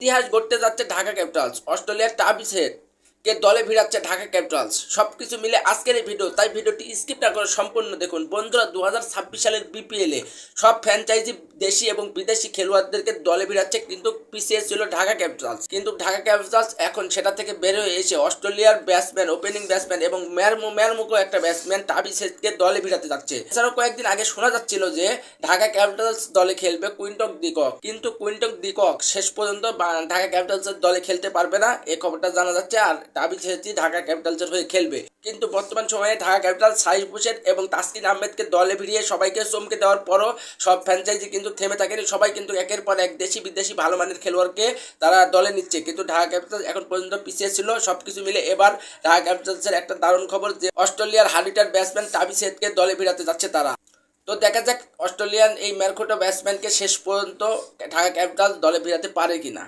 ইতিহাস গড়তে যাচ্ছে ঢাকা ক্যাপিটালস অস্ট্রেলিয়ার টাবিসের কে দলে ভিড়াচ্ছে ঢাকা ক্যাপিটালস। সব কিছু মিলে আজকের এই ভিডিও, তাই ভিডিওটি স্কিপ না করে সম্পূর্ণ দেখুন। বন্ধুরা দু হাজার ছাব্বিশ সালের বিপিএলে সব ফ্র্যাঞ্চাইজি দেশি এবং বিদেশি খেলোয়াড়দেরকে দলে ভিড়াচ্ছে কিন্তু পিছিয়ে ছিল ঢাকা ক্যাপিটালস। কিন্তু ঢাকা ক্যাপিটালস এখন সেটা থেকে বের হয়ে এসে অস্ট্রেলিয়ার ব্যাটসম্যান ওপেনিং ব্যাটসম্যান এবং ম্যারমু ম্যারমুকো একটা ব্যাটসম্যান টাবিস হেডকে দলে ভিড়াতে যাচ্ছে। এছাড়াও কয়েকদিন আগে শোনা যাচ্ছিল যে ঢাকা ক্যাপিটালস দলে খেলবে কুইন্টক ডিকক কিন্তু কুইন্টক ডিকক শেষ পর্যন্ত ঢাকা ক্যাপিটালসের দলে খেলতে পারবে না এই খবরটা জানা যাচ্ছে। আর টাবিস হেডই ঢাকা ক্যাপিটালসের হয়ে খেলবে। কিন্তু বর্তমান সময়ে ঢাকা ক্যাপিটাল সাইজ বুশেট এবং তাসকিন আহমেদকে দলে ভিড়িয়ে সবাইকে চমকে দেওয়ার পরও সব ফ্র্যাঞ্চাইজি কিন্তু থেমে থাকেনি। সবাই কিন্তু একের পর এক দেশি বিদেশি ভালো মানের খেলোয়াড়কে তারা দলে নিচ্ছে। কিন্তু ঢাকা ক্যাপিটাল এখন পর্যন্ত পিছিয়ে ছিল। সব কিছু মিলে এবার ঢাকা ক্যাপিটালসের একটা দারুণ খবর যে অস্ট্রেলিয়ার হার্ডিটার ব্যাটসম্যান টাবিস হেডকে দলে ভিড়াতে যাচ্ছে তারা। তো দেখা যাক অস্ট্রেলিয়ান এই ম্যারখোটো ব্যাটসম্যানকে শেষ পর্যন্ত ঢাকা ক্যাপিটাল দলে ভিড়াতে পারে কিনা।